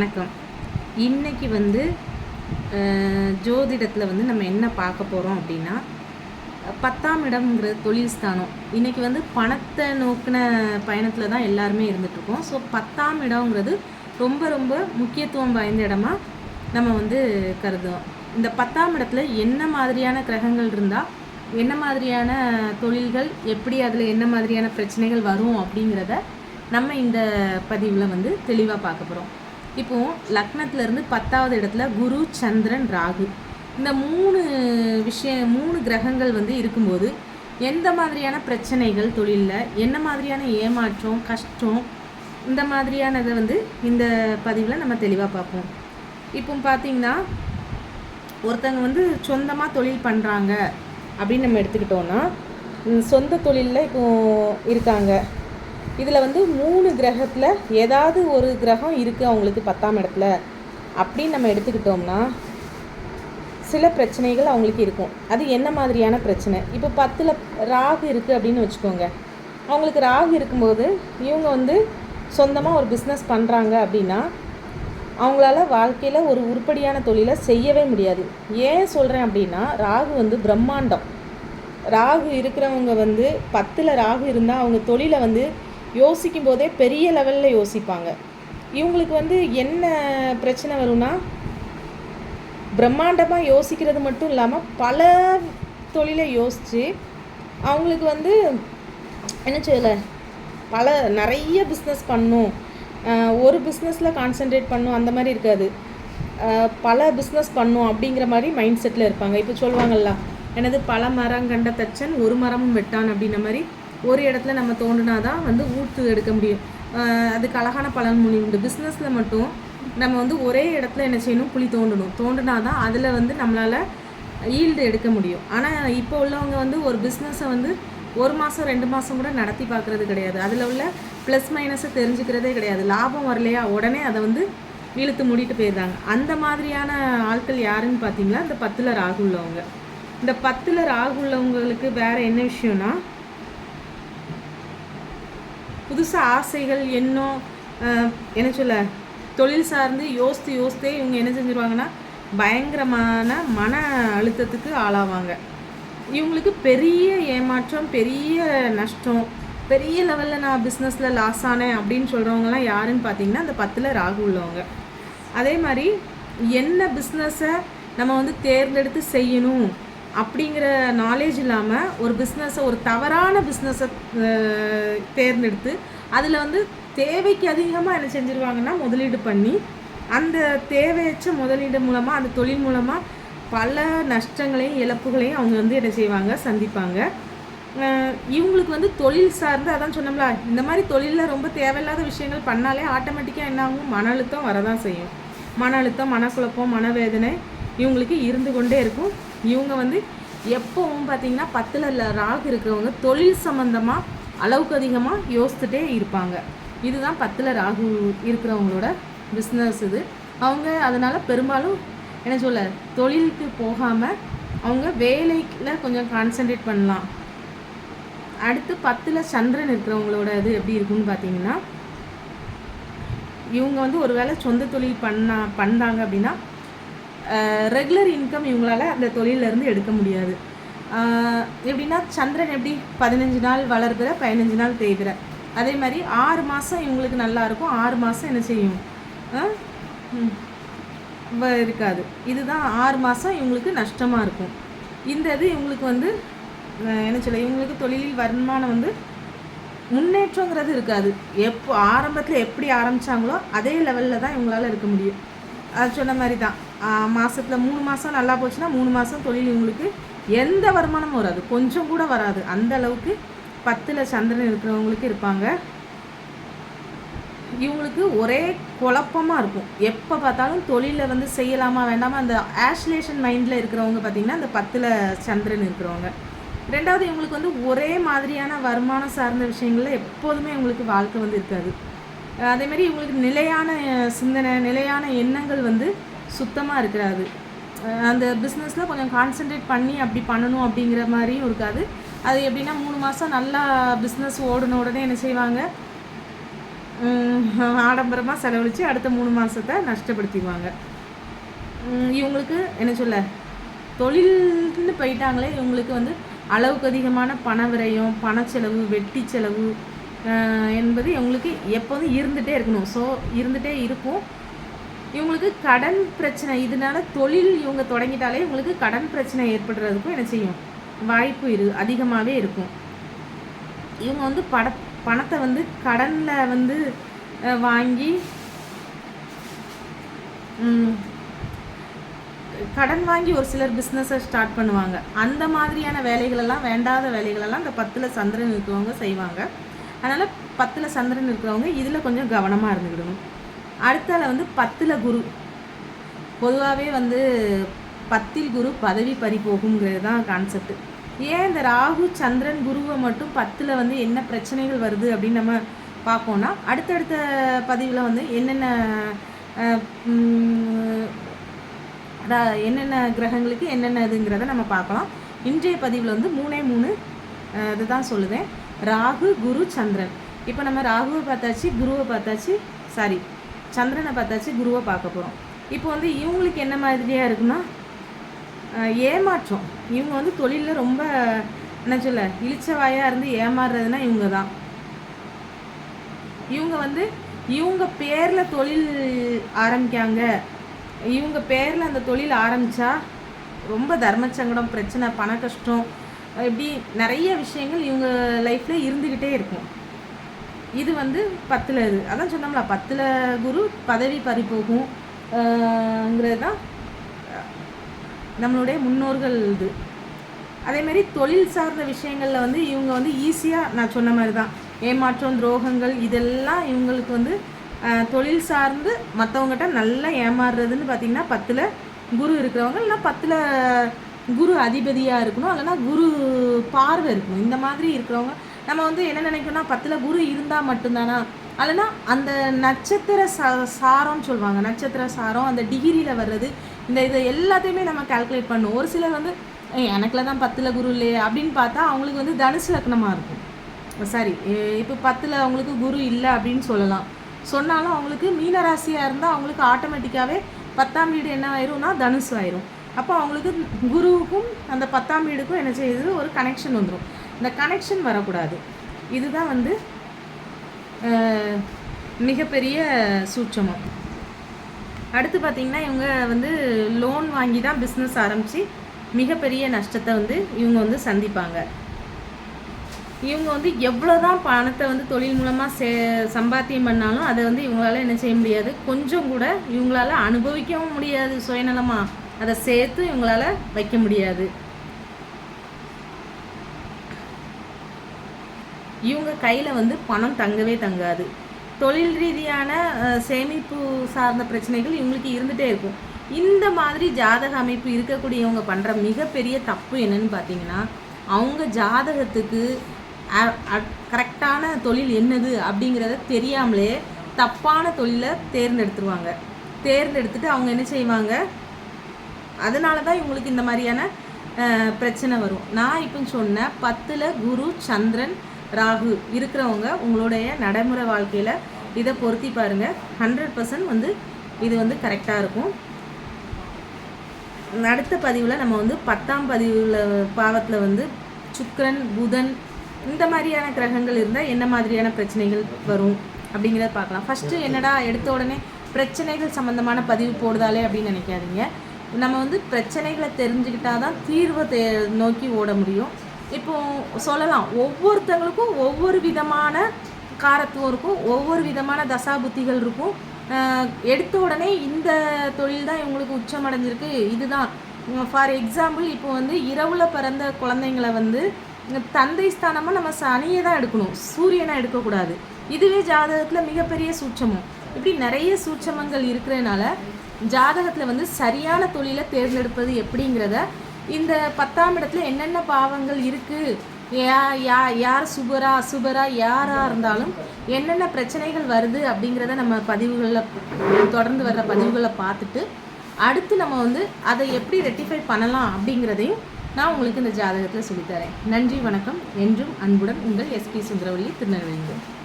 வணக்கம். இன்னைக்கு வந்து ஜோதிடத்தில் வந்து நம்ம என்ன பார்க்க போகிறோம் அப்படின்னா பத்தாம் இடம்ங்கிற தொழில் ஸ்தானம். இன்னைக்கு வந்து பணத்தை நோக்கின பயணத்தில் தான் எல்லாருமே இருந்துகிட்ருக்கோம் ஸோ பத்தாம் இடம்ங்கிறது ரொம்ப ரொம்ப முக்கியத்துவம் வாய்ந்த இடமா நம்ம வந்து கருதுவோம் இந்த பத்தாம் இடத்துல என்ன மாதிரியான கிரகங்கள் இருந்தால் என்ன மாதிரியான தொழில்கள் எப்படி அதில் என்ன மாதிரியான பிரச்சனைகள் வரும் அப்படிங்கிறத நம்ம இந்த பதிவில் வந்து தெளிவாக பார்க்க போகிறோம் இப்போ லக்னத்துல இருந்து பத்தாவது இடத்துல குரு சந்திரன் ராகு. இந்த மூணு விஷயம் மூணு கிரகங்கள் வந்து இருக்கும்போது எந்த மாதிரியான பிரச்சனைகள் தொழிலில் என்ன மாதிரியான ஏமாற்றம் கஷ்டம் இந்த மாதிரியானதை வந்து இந்த பதிவில் நம்ம தெளிவாக பார்ப்போம். இப்போ பார்த்தீங்கன்னா ஒருத்தங்க வந்து சொந்தமாக தொழில் பண்ணுறாங்க அப்படின்னு நம்ம எடுத்துக்கிட்டோன்னா சொந்த தொழிலில் இப்போ இருக்காங்க. இதில் வந்து மூணு கிரகத்தில் ஏதாவது ஒரு கிரகம் இருக்குது அவங்களுக்கு பத்தாம் இடத்துல. அப்படின்னு நம்ம எடுத்துக்கிட்டோம்னா சில பிரச்சனைகள் அவங்களுக்கு இருக்கும். அது என்ன மாதிரியான பிரச்சனை? இப்போ பத்தில் ராகு இருக்குது அப்படின்னு வச்சுக்கோங்க. அவங்களுக்கு ராகு இருக்கும்போது இவங்க வந்து சொந்தமாக ஒரு பிஸ்னஸ் பண்ணுறாங்க அப்படின்னா அவங்களால வாழ்க்கையில் ஒரு உருப்படியான தொழிலை செய்யவே முடியாது. ஏன் சொல்கிறேன் அப்படின்னா ராகு வந்து பிரம்மாண்டம். ராகு இருக்கிறவங்க வந்து பத்தில் ராகு இருந்தால் அவங்க தொழிலை வந்து யோசிக்கும் போதே பெரிய லெவலில் யோசிப்பாங்க. இவங்களுக்கு வந்து என்ன பிரச்சனை வரும்னா பிரம்மாண்டமாக யோசிக்கிறது மட்டும் இல்லாமல் பல தொழிலை யோசித்து அவங்களுக்கு வந்து என்ன செய்யலை? பல நிறைய பிஸ்னஸ் பண்ணும். ஒரு பிஸ்னஸில் கான்சென்ட்ரேட் பண்ணும். அந்த மாதிரி இருக்காது. பல பிஸ்னஸ் பண்ணும் அப்படிங்கிற மாதிரி மைண்ட் செட்டில் இருப்பாங்க. இப்போ சொல்லுவாங்கள்ல எனது பல மரம் கண்ட தச்சன் ஒரு மரமும் வெட்டான் அப்படின்ன மாதிரி ஒரு இடத்துல நம்ம தோண்டினா தான் வந்து ஊற்று எடுக்க முடியும். அதுக்கு அழகான பலன் முடியும் உண்டு. பிஸ்னஸில் மட்டும் நம்ம வந்து ஒரே இடத்துல என்ன செய்யணும்? குழி தோண்டணும். தோண்டினாதான் அதில் வந்து நம்மளால் ஈல்டு எடுக்க முடியும். ஆனால் இப்போ உள்ளவங்க வந்து ஒரு பிஸ்னஸை வந்து ஒரு மாதம் ரெண்டு மாதம் கூட நடத்தி பார்க்குறது கிடையாது. அதில் உள்ள ப்ளஸ் மைனஸை தெரிஞ்சுக்கிறதே கிடையாது. லாபம் வரலையா? உடனே அதை வந்து இழுத்து மூடிட்டு போயிடுறாங்க. அந்த மாதிரியான ஆட்கள் யாருன்னு பார்த்தீங்கன்னா இந்த பத்தில் ராகு உள்ளவங்க. இந்த பத்தில் ராகு உள்ளவங்களுக்கு வேறு என்ன விஷயம்னா புதுசாக ஆசைகள் எண்ணம் என்ன சொல்ல தொழில் சார்ந்து யோசித்து யோசித்தே இவங்க என்ன செஞ்சுருவாங்கன்னா பயங்கரமான மன அழுத்தத்துக்கு ஆளாவாங்க. இவங்களுக்கு பெரிய ஏமாற்றம் பெரிய நஷ்டம் பெரிய லெவலில் நான் பிஸ்னஸில் லாஸ் ஆனேன் அப்படின்னு சொல்கிறவங்கலாம் யாருன்னு பார்த்தீங்கன்னா அந்த பத்தில் ராகு உள்ளவங்க. அதே மாதிரி என்ன பிஸ்னஸை நம்ம வந்து தேர்ந்தெடுத்து செய்யணும் அப்படிங்கிற நாலேஜ் இல்லாமல் ஒரு பிஸ்னஸை ஒரு தவறான பிஸ்னஸை தேர்ந்தெடுத்து அதில் வந்து தேவைக்கு அதிகமாக என்ன செஞ்சுருவாங்கன்னா முதலீடு பண்ணி அந்த தேவையற்ற முதலீடு மூலமாக அந்த தொழில் மூலமாக பல நஷ்டங்களையும் இழப்புகளையும் அவங்க வந்து என்ன செய்வாங்க சந்திப்பாங்க. இவங்களுக்கு வந்து தொழில் சார்ந்து அதான் சொன்னோம்ல இந்த மாதிரி தொழிலில் ரொம்ப தேவையில்லாத விஷயங்கள் பண்ணாலே ஆட்டோமேட்டிக்காக என்ன ஆகும்? மன அழுத்தம் வரதான் செய்யும். மன அழுத்தம் மனக்குழப்பம் மனவேதனை இவங்களுக்கு இருந்து கொண்டே இருக்கும். இவங்க வந்து எப்போவும் பார்த்தீங்கன்னா பத்தில் ராகு இருக்கிறவங்க தொழில் சம்மந்தமாக அளவுக்கு அதிகமாக யோசித்துட்டே இருப்பாங்க. இதுதான் பத்தில் ராகு இருக்கிறவங்களோட பிஸ்னஸ் இது. அவங்க அதனால் பெரும்பாலும் என்ன சொல்ல தொழிலுக்கு போகாமல் அவங்க வேலையில் கொஞ்சம் கான்சென்ட்ரேட் பண்ணலாம். அடுத்து பத்தில் சந்திரன் இருக்கிறவங்களோட இது எப்படி இருக்குன்னு பார்த்தீங்கன்னா இவங்க வந்து ஒருவேளை சொந்த தொழில் பண்ணா பண்ணாங்க அப்படின்னா ரெகுலர் இன்கம் இவங்களால் அந்த தொழில்ல இருந்து எடுக்க முடியாது. எப்படின்னா சந்திரன் எப்படி பதினஞ்சு நாள் வளர்கிற பதினஞ்சு நாள் தேய்கிற அதே மாதிரி ஆறு மாதம் இவங்களுக்கு நல்லா இருக்கும். ஆறு மாதம் என்ன செய்யும்? வ- இருக்காது. இதுதான் ஆறு மாதம் இவங்களுக்கு நஷ்டமாக இருக்கும். இந்த இது இவங்களுக்கு வந்து என்ன சொல்ல இவங்களுக்கு தொழிலில் வருமானம் வந்து முன்னேற்றங்கிறது இருக்காது. எப்போ ஆரம்பத்தில் எப்படி ஆரம்பித்தாங்களோ அதே லெவலில் தான் இவங்களால் இருக்க முடியும். அது சொன்ன மாதிரி தான். மாதத்தில் மூணு மாதம் நல்லா போச்சுன்னா மூணு மாதம் தொழில் இவங்களுக்கு எந்த வருமானமும் வராது. கொஞ்சம் கூட வராது. அந்த அளவுக்கு பத்தில் சந்திரன் இருக்கிறவங்களுக்கு இருப்பாங்க. இவங்களுக்கு ஒரே குழப்பமாக இருக்கும். எப்போ பார்த்தாலும் தொழிலில் வந்து செய்யலாமா வேண்டாமா? அந்த ஆஷ்லேஷன் மைண்டில் இருக்கிறவங்க பார்த்திங்கன்னா அந்த பத்தில் சந்திரன் இருக்கிறவங்க. ரெண்டாவது இவங்களுக்கு வந்து ஒரே மாதிரியான வருமானம் சார்ந்த விஷயங்களில் எப்போதுமே இவங்களுக்கு வாழ்க்கை வந்து இருக்காது. அதேமாரி இவங்களுக்கு நிலையான சிந்தனை நிலையான எண்ணங்கள் வந்து சுத்தமாக இருக்கிறாது. அந்த பிஸ்னஸில் கொஞ்சம் கான்சென்ட்ரேட் பண்ணி அப்படி பண்ணணும் அப்படிங்கிற மாதிரியும் இருக்காது. அது எப்படின்னா மூணு மாதம் நல்லா பிஸ்னஸ் ஓடின உடனே என்ன செய்வாங்க? ஆடம்பரமாக செலவழித்து அடுத்த மூணு மாதத்தை நஷ்டப்படுத்திடுவாங்க. இவங்களுக்கு என்ன சொல்ல? தொழில்னு போயிட்டாங்களே இவங்களுக்கு வந்து அளவுக்கு அதிகமான பண விரயம் பணச்செலவு வெட்டி செலவு என்பது இவங்களுக்கு எப்போதும் இருந்துகிட்டே இருக்கணும். ஸோ இருந்துகிட்டே இருக்கும். இவங்களுக்கு கடன் பிரச்சனை இதனால தொழில் இவங்க தொடங்கிட்டாலே இவங்களுக்கு கடன் பிரச்சனை ஏற்படுறதுக்கும் என்ன செய்யும்? வாய்ப்பு இரு அதிகமாகவே இருக்கும். இவங்க வந்து பட பணத்தை வந்து கடனில் வந்து அஹ், வாங்கி கடன் வாங்கி ஒரு சிலர் பிஸ்னஸை ஸ்டார்ட் பண்ணுவாங்க. அந்த மாதிரியான வேலைகளெல்லாம் வேண்டாத வேலைகளெல்லாம் இந்த பத்தில் சந்திரன் இருக்கிறவங்க செய்வாங்க. அதனால் பத்தில் சந்திரன் இருக்கிறவங்க இதில் கொஞ்சம் கவனமாக இருந்துக்கிடணும். அடுத்தால வந்து பத்தில் குரு. பொதுவாகவே வந்து பத்தில் குரு பதவி பறி போகுங்கிறது தான் கான்செப்ட் ஏன் இந்த ராகு சந்திரன் குருவை மட்டும் பத்தில் வந்து என்ன பிரச்சனைகள் வருது அப்படின்னு நம்ம பார்ப்போம்னா அடுத்தடுத்த பதிவில் வந்து என்னென்ன என்னென்ன கிரகங்களுக்கு என்னென்ன இதுங்கிறத நம்ம பார்க்கலாம். இன்றைய பதிவில் வந்து மூணே மூணு இதுதான் சொல்லுவேன் ராகு குரு சந்திரன். இப்போ நம்ம ராகுவை பார்த்தாச்சு குருவை பார்த்தாச்சு சாரி சந்திரனை பார்த்தாச்சு குருவை பார்க்க போகிறோம் இப்போ வந்து இவங்களுக்கு என்ன மாதிரியாக இருக்குன்னா ஏமாற்றம். இவங்க வந்து தொழிலில் ரொம்ப என்ன சொல்ல இழிச்சவாயாக இருந்து ஏமாறுறதுனா இவங்க தான். இவங்க வந்து இவங்க பேரில் தொழில் ஆரம்பிக்காங்க. இவங்க பேரில் அந்த தொழில் ஆரம்பித்தா ரொம்ப தர்மச்சங்கடம் பிரச்சனை பண கஷ்டம் இப்படி நிறைய விஷயங்கள் இவங்க லைஃப்பில் இருந்துக்கிட்டே இருக்கும். இது வந்து பத்தில் இது. அதான் சொன்னோம்ல பத்தில் குரு பதவி பறி தான் நம்மளுடைய முன்னோர்கள் இது. அதேமாரி தொழில் சார்ந்த விஷயங்களில் வந்து இவங்க வந்து ஈஸியாக நான் சொன்ன மாதிரி தான் ஏமாற்றம் துரோகங்கள் இதெல்லாம் இவங்களுக்கு வந்து தொழில் சார்ந்து மற்றவங்ககிட்ட நல்லா ஏமாறுறதுன்னு பார்த்திங்கன்னா பத்தில் குரு இருக்கிறவங்க இல்லைனா பத்தில் குரு அதிபதியாக இருக்கணும் இல்லைன்னா குரு பார்வை இருக்கணும். இந்த மாதிரி இருக்கிறவங்க நம்ம வந்து என்ன நினைக்கணும்னா பத்தில் குரு இருந்தால் மட்டும்தானா? அல்லனா அந்த நட்சத்திர சா சாரம்னு சொல்லுவாங்க. நட்சத்திர சாரம் அந்த டிகிரியில் வர்றது இந்த இதை எல்லாத்தையுமே நம்ம கால்குலேட் பண்ணணும் ஒரு சிலர் வந்து எனக்குல தான் பத்தில் குரு இல்லையே அப்படின்னு பார்த்தா அவங்களுக்கு வந்து தனுசு லக்னமாக இருக்கும். சாரி இப்போ பத்தில் அவங்களுக்கு குரு இல்லை அப்படின்னு சொல்லலாம். சொன்னாலும் அவங்களுக்கு மீனராசியாக இருந்தால் அவங்களுக்கு ஆட்டோமேட்டிக்காகவே பத்தாம் வீடு என்ன ஆயிரும்னா தனுசு ஆயிரும். அப்போ அவங்களுக்கு குருவுக்கும் அந்த பத்தாம் வீடுக்கும் என்ன செய்யுது? ஒரு கனெக்ஷன் வந்துடும் இந்த கனெக்ஷன் வரக்கூடாது. இதுதான் வந்து மிகப்பெரிய சூட்சமம். அடுத்து பார்த்திங்கன்னா இவங்க வந்து லோன் வாங்கி தான் பிஸ்னஸ் ஆரம்பித்து மிகப்பெரிய நஷ்டத்தை வந்து இவங்க வந்து சந்திப்பாங்க. இவங்க வந்து எவ்வளோ தான் பணத்தை வந்து தொழில் மூலமாக சே சம்பாத்தியம் பண்ணாலும் அதை வந்து இவங்களால என்ன செய்ய முடியாது. கொஞ்சம் கூட இவங்களால அனுபவிக்கவும் முடியாது சுயநலமாக அதை சேர்த்து இவங்களால வைக்க முடியாது. இவங்க கையில் வந்து பணம் தங்கவே தங்காது. தொழில் ரீதியான சேமிப்பு சார்ந்த பிரச்சனைகள் இவங்களுக்கு இருந்துகிட்டே இருக்கும். இந்த மாதிரி ஜாதக அமைப்பு இருக்கக்கூடியவங்க பண்ணுற மிகப்பெரிய தப்பு என்னன்னு பார்த்தீங்கன்னா அவங்க ஜாதகத்துக்கு கரெக்டான தொழில் என்னது அப்படிங்கிறத தெரியாமலே தப்பான தொழிலை தேர்ந்தெடுத்துருவாங்க. தேர்ந்தெடுத்துட்டு அவங்க என்ன செய்வாங்க? அதனால தான் இவங்களுக்கு இந்த மாதிரியான பிரச்சனை வரும். நான் இப்போ சொன்ன பத்தில் குரு சந்திரன் ராகு இருக்கிறவங்க உங்களுடைய நடைமுறை வாழ்க்கையில் இதை பொருத்தி பாருங்கள் ஹண்ட்ரட் பர்சன்ட் வந்து இது வந்து கரெக்டாக இருக்கும். அடுத்த பதிவில் நம்ம வந்து பத்தாம் பதிவில் பாவத்தில் வந்து சுக்கரன் புதன் இந்த மாதிரியான கிரகங்கள் இருந்தால் என்ன மாதிரியான பிரச்சனைகள் வரும் அப்படிங்கிறத பார்க்கலாம். ஃபஸ்ட்டு என்னடா எடுத்த உடனே பிரச்சனைகள் சம்மந்தமான பதிவு போடுதாலே அப்படின்னு நினைக்காதீங்க. நம்ம வந்து பிரச்சனைகளை தெரிஞ்சுக்கிட்டா தான் தீர்வை தே நோக்கி ஓட முடியும். இப்போ சொல்லலாம் ஒவ்வொருத்தங்களுக்கும் ஒவ்வொரு விதமான காரத்துவம் இருக்கும் ஒவ்வொரு விதமான தசாபுத்திகள் இருக்கும். எடுத்த உடனே இந்த தொழில் தான் இவங்களுக்கு உச்சம் அடைஞ்சிருக்கு இதுதான் ஃபார் எக்ஸாம்பிள் இப்போ வந்து இரவில் பிறந்த குழந்தைங்களை வந்து தந்தை ஸ்தானமாக நம்ம சனியை தான் எடுக்கணும் சூரியனை எடுக்கக்கூடாது. இதுவே ஜாதகத்தில் மிகப்பெரிய சூட்சமம். இப்படி நிறைய சூட்சமங்கள் இருக்கிறதுனால ஜாதகத்தில் வந்து சரியான தொழிலை தேர்ந்தெடுப்பது எப்படிங்கிறத இந்த பத்தாம் இடத்துல என்னென்ன பாவங்கள் இருக்குது யா யா யார் சுபரா அசுபரா யாராக இருந்தாலும் என்னென்ன பிரச்சனைகள் வருது அப்படிங்கிறத நம்ம பதிவுகளில் தொடர்ந்து வர்ற பதிவுகளை பார்த்துட்டு அடுத்து நம்ம வந்து அதை எப்படி ரெட்டிஃபை பண்ணலாம் அப்படிங்கிறதையும் நான் உங்களுக்கு இந்த ஜாதகத்தில் சொல்லித்தரேன். நன்றி வணக்கம். என்றும் அன்புடன் உங்கள் எஸ்பி சுந்தரவள்ளி திருநெல்வேலி